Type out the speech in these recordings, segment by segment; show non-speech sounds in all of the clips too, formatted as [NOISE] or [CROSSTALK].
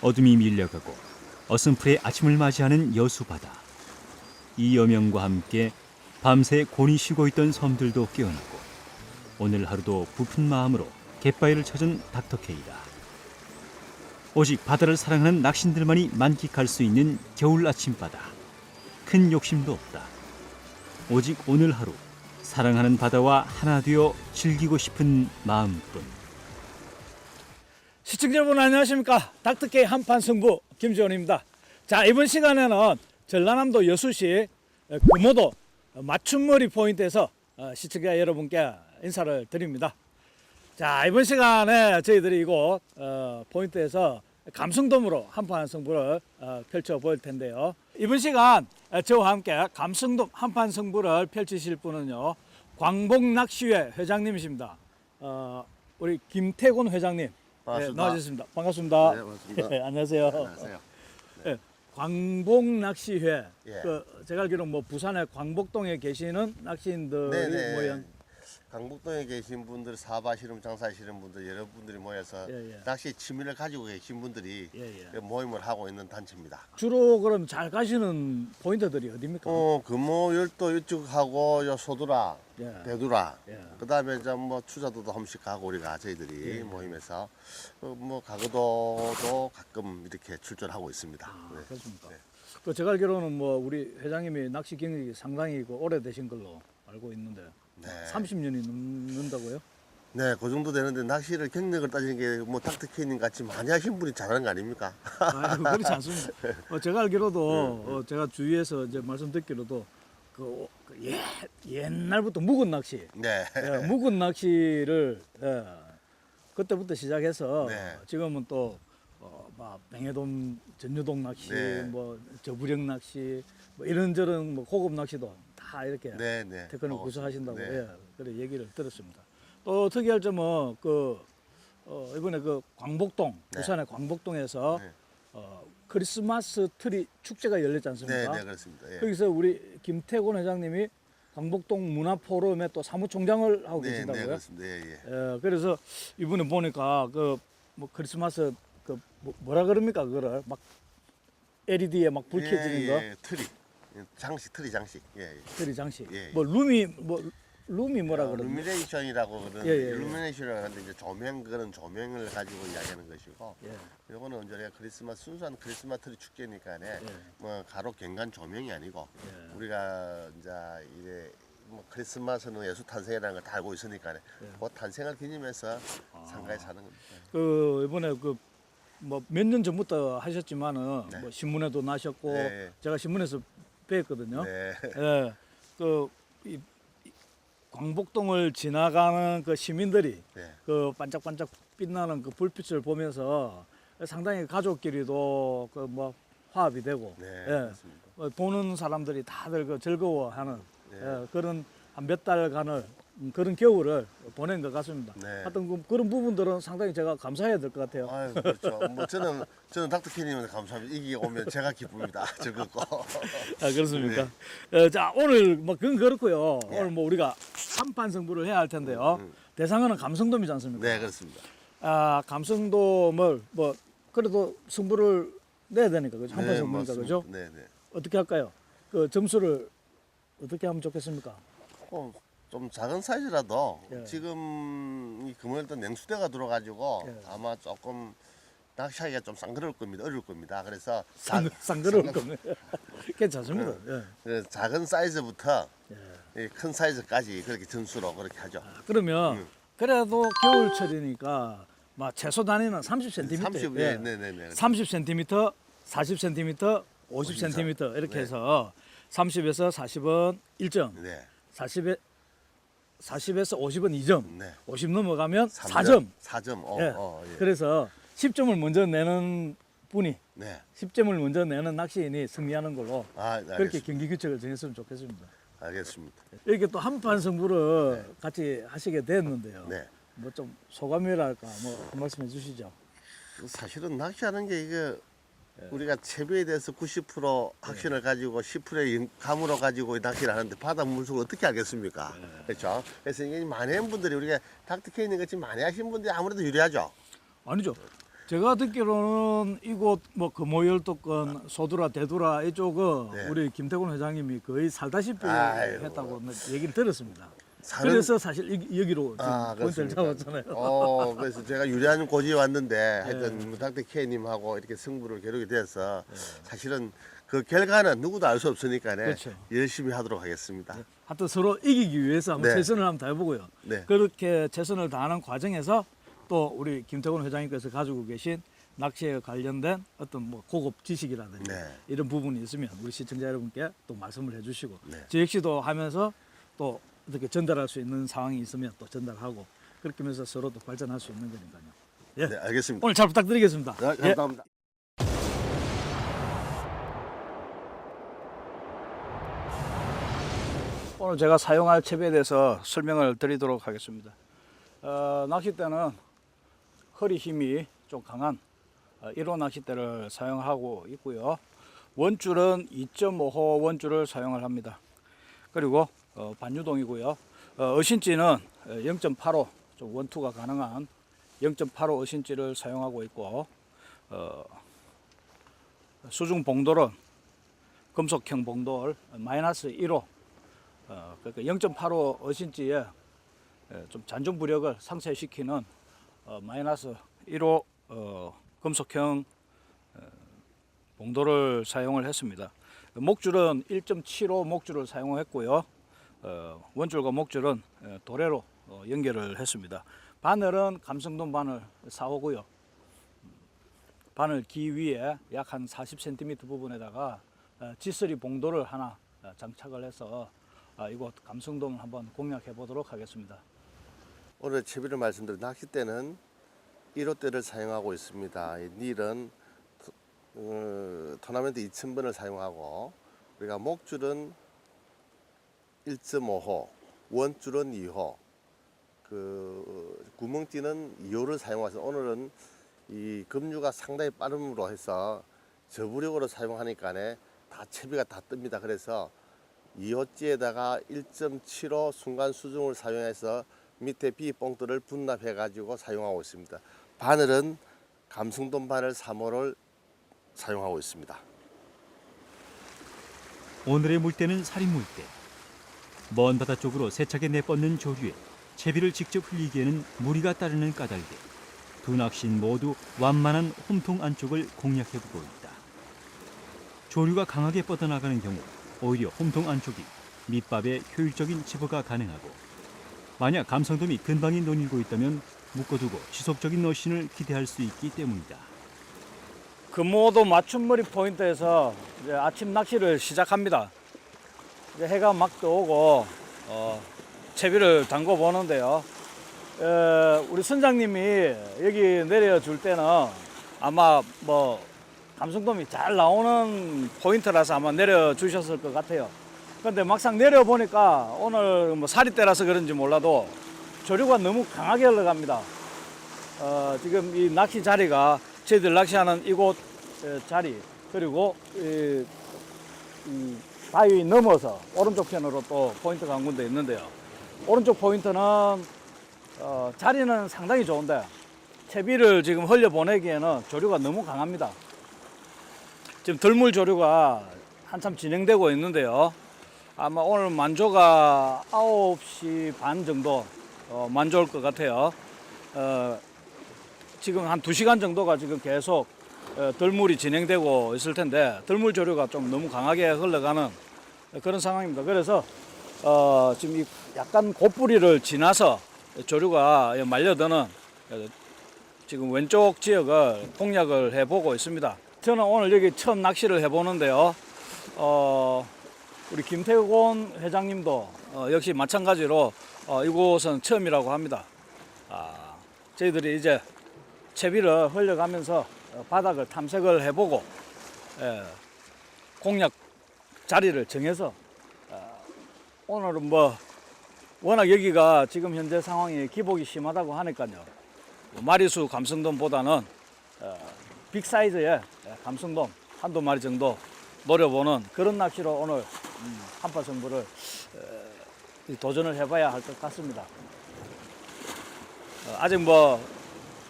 어둠이 밀려가고 어슴풀의 아침을 맞이하는 여수바다. 이 여명과 함께 밤새 곤히 쉬고 있던 섬들도 깨어나고 오늘 하루도 부푼 마음으로 갯바위를 찾은 닥터케이다. 오직 바다를 사랑하는 낚신들만이 만끽할 수 있는 겨울 아침바다. 큰 욕심도 없다. 오직 오늘 하루 사랑하는 바다와 하나 되어 즐기고 싶은 마음뿐. 시청자 여러분 안녕하십니까? 닥터케이 한판 승부 김지원입니다. 자 이번 시간에는 전라남도 여수시 금오도 맞춤머리 포인트에서 어, 시청자 여러분께 인사를 드립니다. 자 이번 시간에 저희들이 이곳 어, 포인트에서 감성돔으로 한판 승부를 어, 펼쳐 보일 텐데요. 이번 시간 어, 저와 함께 감성돔 한판 승부를 펼치실 분은요 광복낚시회 회장님이십니다. 어, 우리 김태곤 회장님 반갑습니다. 네, 나와주셨습니다. 반갑습니다. 네, 반갑습니다. 예, 안녕하세요. 안녕하세요. 예, 광복 낚시회. 예. 그 제가 알기로 뭐 부산의 광복동에 계시는 낚시인들이 네 네. 모여 강북동에 계신 분들 사바시름 장사하시는 분들 여러분들이 모여서 예, 예. 낚시 취미를 가지고 계신 분들이 예, 예. 그 모임을 하고 있는 단체입니다. 주로 그럼 잘 가시는 포인트들이 어디입니까? 어 금호 열도 이쪽 하고 요 소두라, 예. 대두라, 예. 그다음에 이제 뭐 추자도도 한 번씩 가고 우리가 저희들이 예. 모임에서 어, 뭐 가거도도 가끔 이렇게 출전하고 있습니다. 아, 네. 그렇습니까? 네. 그 제가 알기로는 뭐 우리 회장님이 낚시 경력이 상당히 그 오래되신 걸로 알고 있는데 네. 30년이 넘는다고요? 네, 그 정도 되는데 낚시를 경력을 따지는 게 뭐 닥터케이님 같이 많이 하신 분이 잘하는 거 아닙니까? 아, 그렇지 않습니다. [LAUGHS] 어, 제가 알기로도 네, 어, 제가 주위에서 이제 말씀 듣기로도 그, 그 예, 옛날부터 묵은 낚시, 네. 예, 묵은 낚시를 예, 그때부터 시작해서 네. 지금은 또 어, 막 뱅해돔 전유동 낚시, 네. 뭐 저부령 낚시, 뭐 이런저런 뭐 고급 낚시도 다 이렇게 네, 네. 테크닉 하고 구사하신다고 있습니다. 예, 그래 얘기를 들었습니다. 또 특이할 점은 그 어, 이번에 그 광복동 네. 부산의 광복동에서 네. 어, 크리스마스 트리 축제가 열렸지 네, 않습니까? 네, 그렇습니다. 예. 거기서 우리 김태곤 회장님이 광복동 문화포럼의 또 사무총장을 하고 네, 네, 계신다고요? 그렇습니다. 예, 예. 예, 그래서 이번에 보니까 그 뭐 크리스마스 그 뭐- 뭐라 그럽니까 그거를 막 LED에 막 불 켜지는 예, 거 예, 트리. 예, 장식, 트리 장식. 예, 예. 트리 장식. 예, 예. 뭐 룸이 뭐 룸이 뭐라 어, 그러는데? 루미네이션이라고 그러는 예, 예, 예. 루미네이션이라고 하는데 이제 조명 그런 조명을 가지고 이야기하는 것이고 예. 요거는 우리가 크리스마스 순수한 크리스마스 트리 축제니까네 예. 뭐 가로 갱간 조명이 아니고 예. 우리가 이제 이제 뭐 크리스마스는 예수 탄생이라는 걸 다 알고 있으니까 예. 그 탄생을 기념해서 아. 상가에 사는 겁니다. 그 이번에 그 뭐 몇 년 전부터 하셨지만은 네. 뭐 신문에도 나셨고 네. 제가 신문에서 뵀거든요. 네. 예. 그 이, 이 광복동을 지나가는 그 시민들이 네. 그 반짝반짝 빛나는 그 불빛을 보면서 상당히 가족끼리도 그 뭐 화합이 되고 네, 예. 그렇습니다. 어, 보는 사람들이 다들 그 즐거워하는 네. 예, 그런 한 몇 달간을 음, 그런 겨울을 보낸 것 같습니다. 네. 하여튼 그, 그런 부분들은 상당히 제가 감사해야 될 것 같아요. 아유 그렇죠. 뭐 저는 저는 닥터키님한테 감사합니다. 이게 오면 제가 기쁩니다. [LAUGHS] 즐겁고. 아, 그렇습니까? 어, 자 오늘 뭐 그건 그렇고요. 네. 오늘 뭐 우리가 한판 승부를 해야 할 텐데요. 음, 음. 대상은 감성돔이지 않습니까? 네 그렇습니다. 아 감성돔을 뭐 그래도 승부를 내야 되니까 그죠? 한판 네, 승부니까. 그죠? 네, 네. 어떻게 할까요? 그 점수를 어떻게 하면 좋겠습니까? 어, 좀 작은 사이즈라도 예. 지금 이 금요일도 냉수대가 들어가지고 예. 아마 조금 낚시하기가 좀 쌍그러울 겁니다. 어려울 겁니다. 그래서 쌍, 작- 쌍그러울 쌍- 겁니다. [LAUGHS] 괜찮습니다. 예. 그래서 작은 사이즈부터 예. 이큰 사이즈까지 그렇게 점수로 그렇게 하죠. 아, 그러면 음. 그래도 겨울철이니까 막 최소 단위는 30cm. 30, 예, 네, 네, 네. 30cm, 40cm, 50cm 이렇게 네. 해서 30에서 40은 1점, 네, 40에 40에서 50은 2점, 네. 50 넘어가면 삼 4점. 4점. 어, 예. 어, 예. 그래서 10점을 먼저 내는 분이 네. 10점을 먼저 내는 낚시인이 승리하는 걸로 아, 네, 그렇게 알겠습니다. 경기 규칙을 정했으면 좋겠습니다. 알겠습니다. 이렇게 또 한판 승부를 같이 하시게 됐는데요. 네. 뭐 좀 소감이랄까 뭐 한 말씀 해주시죠. 그 사실은 낚시하는 게 이게 예. 우리가 채비에 대해서 90% 확신을 가지고 10%의 감으로 가지고 낚시를 하는데 바다 물속을 어떻게 알겠습니까? 예. 그렇죠? 그래서 이게 많은 분들이 우리가 닥터케이님 같이 많이 하신 분들이 아무래도 유리하죠. 아니죠. 제가 듣기로는 이곳 뭐 금호열도권 소두라 대두라 이쪽은 네. 우리 김태곤 회장님이 거의 살다시피 아이고. 했다고 얘기를 들었습니다. 사는- 그래서 사실 이- 여기로 아, 그렇습니까? 잡았잖아요. 어, 그래서 제가 유리한 고지에 왔는데 네. 하여튼 닥터 K님하고 이렇게 승부를 겨루게 돼서 네. 사실은 그 결과는 누구도 알 수 없으니까 그렇죠. 열심히 하도록 하겠습니다. 하여튼 서로 이기기 위해서 한번 네. 최선을 한번 다해보고요. 네. 그렇게 최선을 다하는 과정에서 또 우리 김태곤 회장님께서 가지고 계신 낚시에 관련된 어떤 뭐 고급 지식이라든지 네. 이런 부분이 있으면 우리 시청자 여러분께 또 말씀을 해주시고 네. 저 역시도 하면서 또 어떻게 전달할 수 있는 상황이 있으면 또 전달하고 그렇게 하면서 서로 또 발전할 수 있는 거니까요. 예. 네, 알겠습니다. 오늘 잘 부탁드리겠습니다. 네, 예. 감사합니다. 오늘 제가 사용할 채비에 대해서 설명을 드리도록 하겠습니다. 어, 낚싯대는 허리 힘이 좀 강한 어, 1호 낚싯대를 사용하고 있고요. 원줄은 2.5호 원줄을 사용을 합니다. 그리고 어, 반유동이고요. 어, 어신지는 0.85좀 원투가 가능한 0.85 어신지를 사용하고 있고 어, 수중 봉돌은 금속형 봉돌 마이너스 1호 어, 그러니까 0.85 어신지에 에, 좀 잔존 부력을 상쇄시키는 어, 마이너스 1호 어, 금속형 어, 봉도를 사용을 했습니다. 목줄은 1.75 목줄을 사용했고요. 어, 원줄과 목줄은 에, 도래로 어, 연결을 했습니다. 바늘은 감성돔 바늘 4호고요. 바늘 기 위에 약 한 40cm 부분에다가 어, 지스리 봉도를 하나 어, 장착을 해서 아, 이곳 감성돔을 한번 공략해 보도록 하겠습니다. 오늘 채비를 말씀드린 낚싯대는 1호대를 사용하고 있습니다. 이 닐은 어, 토나멘트 2000번을 사용하고 우리가 목줄은 1.5호, 원줄은 2호, 그 구멍 띠는 2호를 사용해서 오늘은 이 급류가 상당히 빠름으로 해서 저부력으로 사용하니까네 다 채비가 다 뜹니다. 그래서 2호찌에다가 1.75 순간 수중을 사용해서 밑에 비뽕들을 분납해 가지고 사용하고 있습니다. 바늘은 감성돔 바늘 3호를 사용하고 있습니다. 오늘의 물때는 살인 물때. 먼 바다 쪽으로 세차게 내뻗는 조류에 채비를 직접 흘리기에는 무리가 따르는 까닭에 두 낚시인 모두 완만한 홈통 안쪽을 공략해보고 있다. 조류가 강하게 뻗어나가는 경우 오히려 홈통 안쪽이 밑밥에 효율적인 집어가 가능하고 만약 감성돔이 근방에 논일고 있다면 묶어두고 지속적인 너신을 기대할 수 있기 때문이다. 금호도 맞춤머리 포인트에서 아침 낚시를 시작합니다. 이제 해가 막 떠오고 어, 채비를 담궈 보는데요. 에, 우리 선장님이 여기 내려 줄 때는 아마 뭐 감성돔이 잘 나오는 포인트라서 아마 내려 주셨을 것 같아요. 근데 막상 내려 보니까 오늘 뭐 살이 때라서 그런지 몰라도 조류가 너무 강하게 흘러갑니다. 어, 지금 이 낚시 자리가 저희들 낚시하는 이곳 에, 자리 그리고 이, 이 바위 넘어서 오른쪽 편으로 또 포인트가 한 군데 있는데요. 오른쪽 포인트는 어, 자리는 상당히 좋은데 채비를 지금 흘려 보내기에는 조류가 너무 강합니다. 지금 들물 조류가 한참 진행되고 있는데요. 아마 오늘 만조가 9시 반 정도 어, 만조일 것 같아요. 어, 지금 한 2시간 정도가 지금 계속 어, 들물이 진행되고 있을 텐데 들물 조류가 좀 너무 강하게 흘러가는 그런 상황입니다. 그래서 어, 지금 이 약간 고뿌리를 지나서 조류가 말려드는 어, 지금 왼쪽 지역을 공략을 해보고 있습니다. 저는 오늘 여기 처음 낚시를 해보는데요. 어, 우리 김태곤 회장님도 어, 역시 마찬가지로 어, 이곳은 처음이라고 합니다. 아, 저희들이 이제 채비를 흘려가면서 어, 바닥을 탐색을 해보고 예, 공략 자리를 정해서 어, 오늘은 뭐 워낙 여기가 지금 현재 상황이 기복이 심하다고 하니까요. 뭐 마리수 감성돔보다는 어, 빅 사이즈의 예, 감성돔 한두 마리 정도 노려보는 그런 낚시로 오늘 음, 한파 승부를 어, 이 도전을 해봐야 할 것 같습니다. 어, 아직 뭐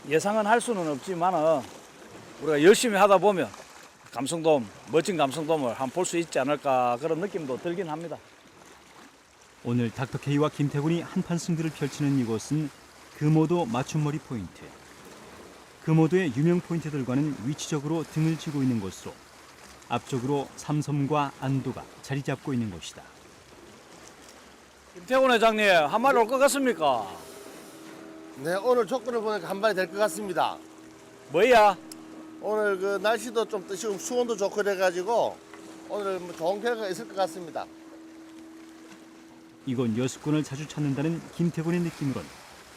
예상은 할 수는 없지만은 우리가 열심히 하다 보면 감성돔 멋진 감성돔을 한번 볼 수 있지 않을까 그런 느낌도 들긴 합니다. 오늘 닥터 K와 김태군이 한판 승부를 펼치는 이곳은 금오도 맞춤머리 포인트. 금오도의 유명 포인트들과는 위치적으로 등을 지고 있는 곳으로 앞쪽으로 삼섬과 안도가 자리 잡고 있는 곳이다. 김태훈 회장님 한 마리 올 것 같습니까? 네, 오늘 조건을 보니까 한 발이 될 것 같습니다. 뭐야? 오늘 그 날씨도 좀 뜨시고 수온도 좋고 그래가지고 오늘 뭐 좋은 결과가 있을 것 같습니다. 이곳 여수권을 자주 찾는다는 김태군의 느낌으론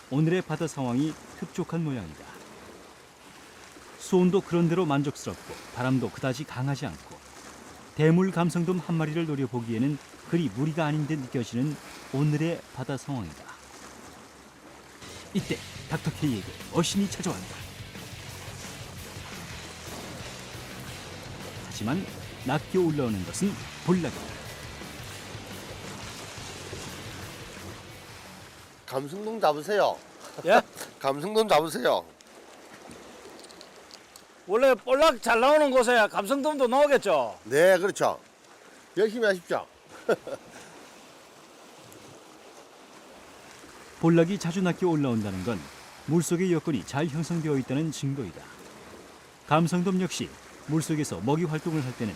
오늘의 바다 상황이 흡족한 모양이다. 수온도 그런대로 만족스럽고 바람도 그다지 강하지 않고 대물 감성돔 한 마리를 노려보기에는 그리 무리가 아닌 듯 느껴지는 오늘의 바다 상황이다. 이때 닥터 K에게 어신이 찾아왔다. 하지만 낚여 올라오는 것은 볼락이다. 감성돔 잡으세요. 예? [LAUGHS] 감성돔 잡으세요. 원래 볼락 잘 나오는 곳에 감성돔도 나오겠죠? 네, 그렇죠. 열심히 하십시오. [LAUGHS] 볼락이 자주 낚여 올라온다는 건 물속의 여건이 잘 형성되어 있다는 증거이다. 감성돔 역시 물속에서 먹이 활동을 할 때는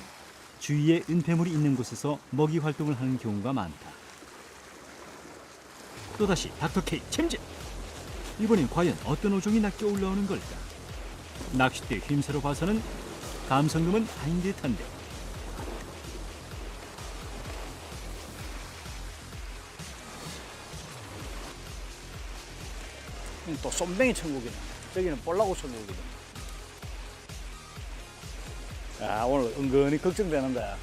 주위에 은폐물이 있는 곳에서 먹이 활동을 하는 경우가 많다. 또다시 닥터 K 챔질! 이번엔 과연 어떤 어종이 낚여 올라오는 걸까? 낚싯대 힘새로 봐서는 감성돔은 아닌 듯한데 음, 또 쏨뱅이 천국이네. 저기는 볼라고 천국이네. 야, 오늘 은근히 걱정되는데.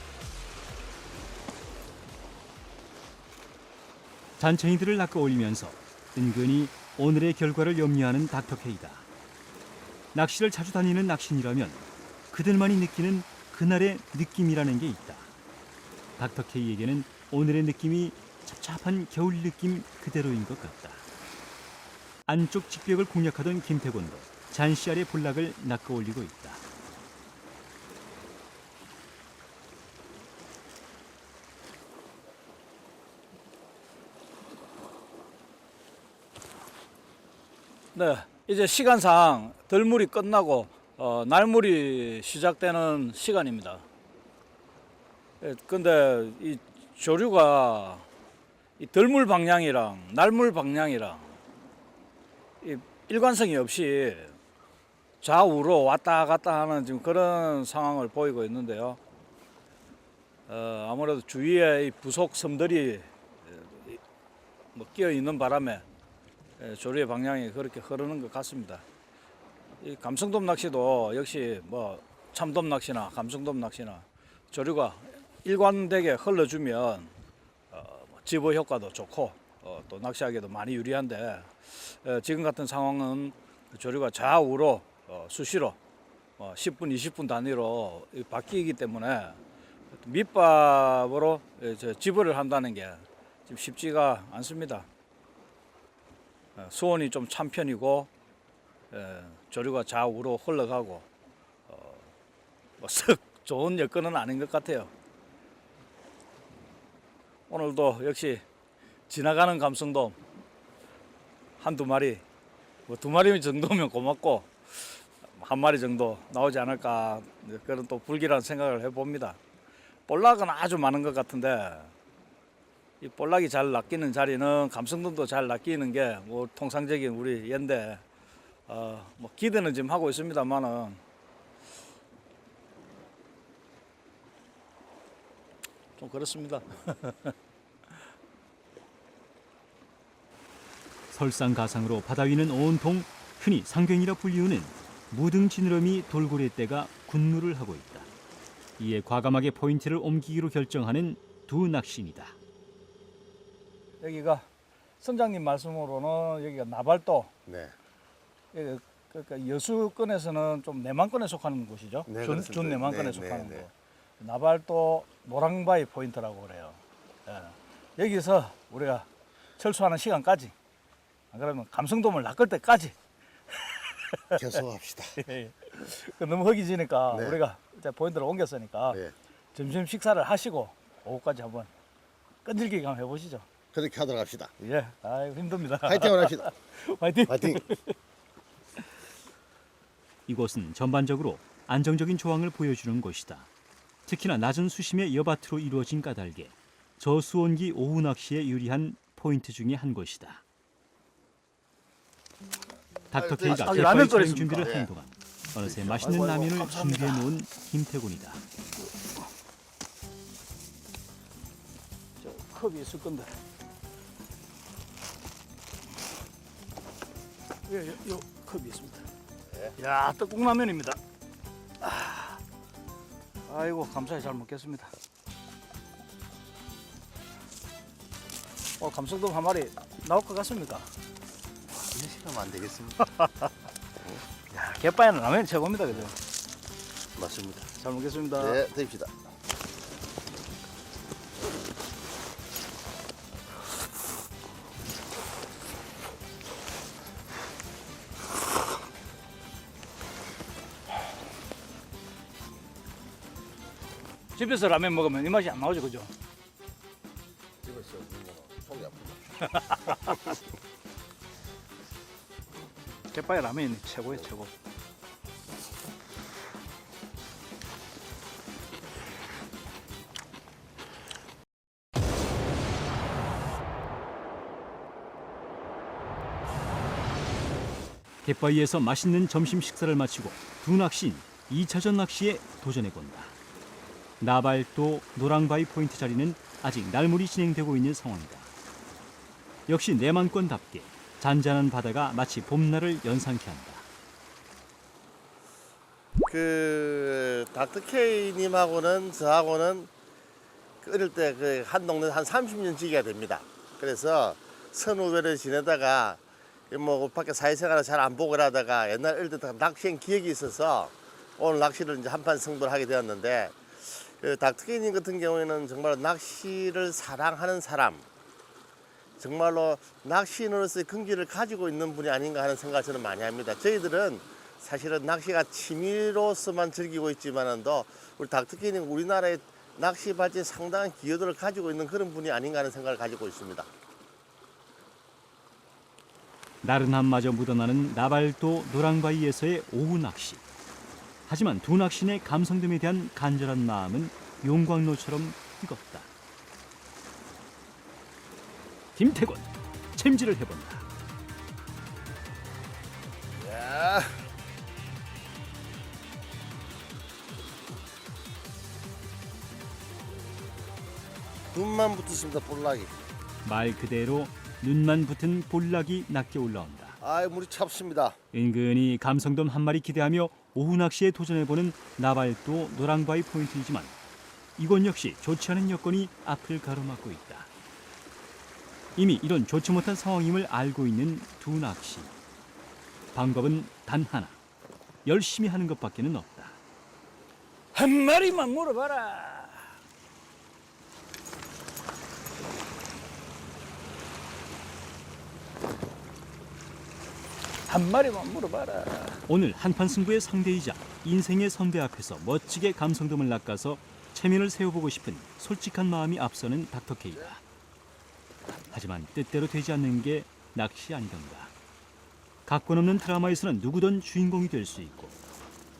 잔챙이들을 낚아 올리면서 은근히 오늘의 결과를 염려하는 닥터 K다. 낚시를 자주 다니는 낚신이라면 그들만이 느끼는 그날의 느낌이라는 게 있다. 닥터 K에게는 오늘의 느낌이 찹찹한 겨울 느낌 그대로인 것 같다. 안쪽 직벽을 공략하던 김태곤도 잔씨 아래 볼락을 낚아 올리고 있다. 네, 이제 시간상 덜물이 끝나고 어, 날물이 시작되는 시간입니다. 예, 근데 이 조류가 이 덜물 방향이랑 날물 방향이랑 이 일관성이 없이 좌우로 왔다 갔다 하는 지금 그런 상황을 보이고 있는데요. 어, 아무래도 주위에 이 부속 섬들이 에, 이- 뭐 끼어 있는 바람에 예, 조류의 방향이 그렇게 흐르는 것 같습니다. 이 감성돔 낚시도 역시 뭐 참돔 낚시나 감성돔 낚시나 조류가 일관되게 흘러주면 어, 뭐 집어 효과도 좋고 어, 또 낚시하기도 많이 유리한데 어, 지금 같은 상황은 조류가 좌우로 어, 수시로 어, 10분, 20분 단위로 이 바뀌기 때문에 밑밥으로 예, 저 집어를 한다는 게 지금 쉽지가 않습니다. 어, 수온이 좀 찬 편이고 에, 조류가 좌우로 흘러가고 어, 뭐썩 좋은 여건은 아닌 것 같아요. 오늘도 역시 지나가는 감성돔 한두 마리 뭐 두 마리 정도면 고맙고 한 마리 정도 나오지 않을까 그런 또 불길한 생각을 해봅니다. 볼락은 아주 많은 것 같은데 이 볼락이 잘 낚이는 자리는 감성돔도 잘 낚이는 게 뭐 통상적인 우리 얘인데 어, 뭐 기대는 지금 하고 있습니다만은 좀 그렇습니다. [LAUGHS] 설상가상으로 바다 위는 온통 흔히 상경이라 불리우는 무등 지느러미 돌고래 떼가 군무를 하고 있다. 이에 과감하게 포인트를 옮기기로 결정하는 두 낚시인이다. 여기가 선장님 말씀으로는 여기가 나발도 네. 예, 그러니까 여수권에서는 좀 내만권에 속하는 곳이죠. 네, 준, 그렇습니다. 준 내만권에 네, 속하는 네, 네. 곳. 나발도 노랑바위 포인트라고 그래요. 예. 여기서 우리가 철수하는 시간까지 안 그러면 감성돔을 낚을 때까지 [LAUGHS] 계속합시다. [LAUGHS] 그 너무 허기지니까 네. 우리가 이제 포인트를 옮겼으니까 예. 점심 식사를 하시고 오후까지 한번 끈질기게 한번 해보시죠. 그렇게 하도록 합시다. 예, 아유 힘듭니다. 파이팅을 합시다. [LAUGHS] 화이팅. 파이팅. [LAUGHS] 이곳은 전반적으로 안정적인 조항을 보여주는 곳이다. 특히나 낮은 수심의 여밭으로 이루어진 까닭에 저수온기 오후 낚시에 유리한 포인트 중의 한 곳이다. 닥터 K가 아, 라면 촬영 끓였습니까? 준비를 예. 하는 동안 어느새 맛있는 아이고, 아이고, 라면을 감사합니다. 준비해 놓은 김태곤이다. 저 컵이 있을 건데. 예, 요, 요 컵이 있습니다. 야, 떡국라면입니다. 아, 아이고 감사히 잘 먹겠습니다. 어, 감성돔 한 마리 나올 것 같습니까? 이제 시간은 안 되겠습니다. [LAUGHS] 야, 갯바에는 라면이 최고입니다, 그죠? 맞습니다. 잘 먹겠습니다. 네, 됩시다. 집에서 라면 먹으면 이 맛이 안 나오죠, 그죠? 집에서 속이 아프다. 갯바에 라면이 최고예요, 최고. 갯바위에서 맛있는 점심 식사를 마치고 두 낚시인 2차전 낚시에 도전해 본다. 나발도 노랑바위 포인트 자리는 아직 날물이 진행되고 있는 상황이다. 역시 내만권답게 잔잔한 바다가 마치 봄날을 연상케 한다. 그 닥터 K 님하고는 저하고는 그 어릴 때 그 한 동네 한 30년 지기가 됩니다. 그래서 선후배를 지내다가 뭐 밖에 사회생활을 잘 안 보고 하다가 옛날 어릴 때 낚시한 기억이 있어서 오늘 낚시를 이제 한판 승부를 하게 되었는데 그 닥터 K 님 같은 경우에는 정말 낚시를 사랑하는 사람 정말로 낚시인으로서의 긍지를 가지고 있는 분이 아닌가 하는 생각을 저는 많이 합니다. 저희들은 사실은 낚시가 취미로서만 즐기고 있지만은도 우리 닥터키는 우리나라의 낚시 발전에 상당한 기여도를 가지고 있는 그런 분이 아닌가 하는 생각을 가지고 있습니다. 나른함마저 묻어나는 나발도 노랑바위에서의 오후 낚시. 하지만 두 낚시인의 감성돔에 대한 간절한 마음은 용광로처럼 뜨겁다. 김태곤 챔질을 해본다. 야. 눈만 붙었습니다, 볼락이. 말 그대로 눈만 붙은 볼락이 낮게 올라온다. 아이, 물이 찹습니다. 은근히 감성돔 한 마리 기대하며 오후 낚시에 도전해보는 나발도 노랑바위 포인트이지만 이곳 역시 좋지 않은 여건이 앞을 가로막고 있다. 이미 이런 좋지 못한 상황임을 알고 있는 두 낚시. 방법은 단 하나. 열심히 하는 것밖에는 없다. 한 마리만 물어봐라. 한 마리만 물어봐라. 오늘 한판 승부의 상대이자 인생의 선배 앞에서 멋지게 감성돔을 낚아서 체면을 세워보고 싶은 솔직한 마음이 앞서는 닥터 K다. 하지만 뜻대로 되지 않는 게 낚시 아니던가. 각본 없는 드라마에서는 누구든 주인공이 될 수 있고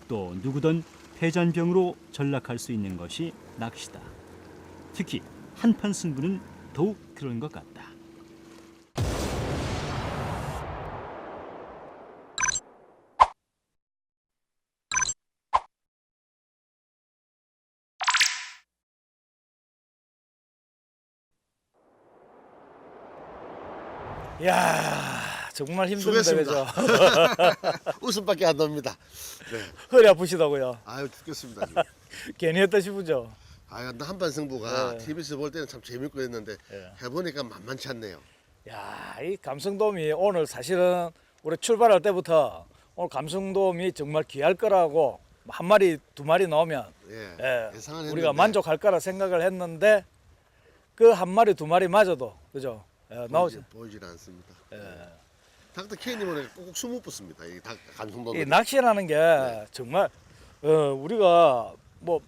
또 누구든 패잔병으로 전락할 수 있는 것이 낚시다. 특히 한판 승부는 더욱 그런 것 같다. 야 정말 힘듭니다, 수고했습니다. 그죠? [LAUGHS] 웃음밖에 안 납니다. 네. 허리 아프시다고요. 아유, 죽겠습니다. 지금. [LAUGHS] 괜히 했다 싶으죠. 아유, 한판 승부가 네. TV에서 볼 때는 참 재밌고 했는데 예. 해보니까 만만치 않네요. 야, 이 감성돔이 오늘 사실은 우리 출발할 때부터 오늘 감성돔이 정말 귀할 거라고 한 마리 두 마리 나오면 예, 예, 예상은 우리가 했는데 만족할 거라 생각을 했는데 그 한 마리 두 마리 마저도 그죠? 예, 나오지. 보이질, 않습니다. 예. 닥터 K님은 꼭 숨을 붙습니다. 이 닭- 감성도. 이 낚시라는 게 네. 정말 어, 우리가 뭐,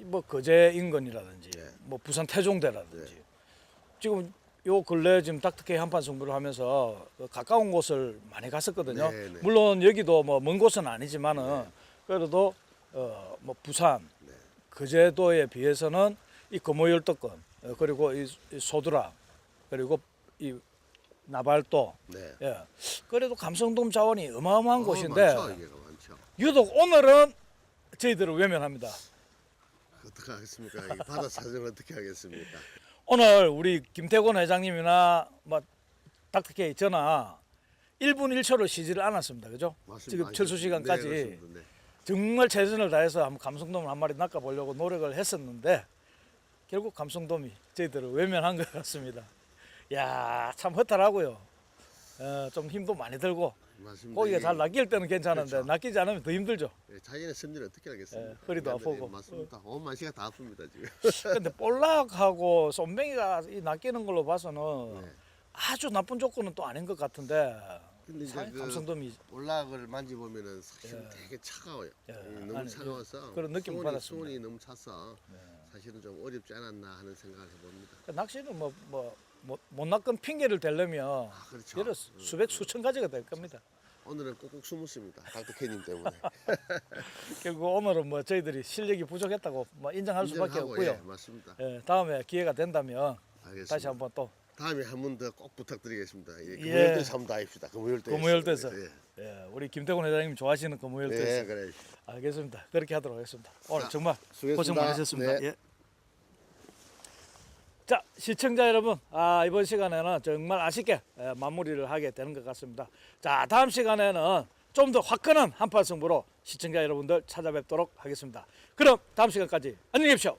뭐 거제 인근이라든지 네. 뭐 부산 태종대라든지 지금 요 근래 지금 닥터케이 한판 승부를 하면서 그 가까운 곳을 많이 갔었거든요. 네, 네. 물론 여기도 뭐 먼 곳은 아니지만은 그래도 어, 뭐 부산 네. 거제도에 비해서는 이 금호열도권 어, 그리고 이, 이 소두라 그리고 이 나발도 네. 예. 그래도 감성돔 자원이 어마어마한 어, 곳인데 많죠, 이게 많죠. 유독 오늘은 저희들을 외면합니다. 어떻게 하겠습니까? 이 바다 사정을 어떻게 하겠습니까? [LAUGHS] 오늘 우리 김태곤 회장님이나 뭐 닥터케이 저나 1분 1초를 쉬지를 않았습니다. 그죠? 맞습니다. 지금 철수 시간까지 네. 네. 정말 최선을 다해서 한번 감성돔을 한 마리 낚아보려고 노력을 했었는데 결국 감성돔이 저희들을 외면한 것 같습니다. 야, 참 허탈하고요. 어, 좀 힘도 많이 들고 맞습니다. 고기가 이- 잘 낚일 때는 괜찮은데 그렇죠. 낚이지 않으면 더 힘들죠. 예, 자연의 섭리를 어떻게 하겠습니까? 예, 허리도 네, 아프고. 네, 맞습니다. 온 만시가 다 아픕니다 지금. 근데 볼락하고 쏨뱅이가 이 낚이는 걸로 봐서는 네. 아주 나쁜 조건은 또 아닌 것 같은데 근데 이제 상당히 그 감성돔이 올락을 만지보면은 사실은 되게 차가워요. 예. 이 너무 아니, 차가워서 그런 느낌을 수온이, 받았습니다. 네. 수온이 너무 차서 사실은 좀 어렵지 않았나 하는 생각을 해봅니다. 낚시는 뭐 뭐 못 낚은 핑계를 대려면 아, 그렇죠. 예를 수백 수천 가지가 될 겁니다. 오늘은 꼭꼭 숨었습니다. 닥터 캐님 때문에. [LAUGHS] 결국 오늘은 뭐 저희들이 실력이 부족했다고 뭐 인정할 수밖에 인정하고, 없고요. 예, 맞습니다. 예, 다음에 기회가 된다면 알겠습니다. 다시 한번 또 다음에 한 번 더 꼭 부탁드리겠습니다. 예, 예. 금요일도에서 한번 더 합시다. 금요일도에서. 금요일도에서. 예. 예, 우리 김태곤 회장님 좋아하시는 금요일 예, 때 그래. 알겠습니다. 그렇게 하도록 하겠습니다. 오늘 자, 정말 수고했습니다. 고생 많으셨습니다. 네. 예. 자 시청자 여러분, 아, 이번 시간에는 정말 아쉽게 예, 마무리를 하게 되는 것 같습니다. 자 다음 시간에는 좀 더 화끈한 한판 승부로 시청자 여러분들 찾아뵙도록 하겠습니다. 그럼 다음 시간까지 안녕히 계십시오.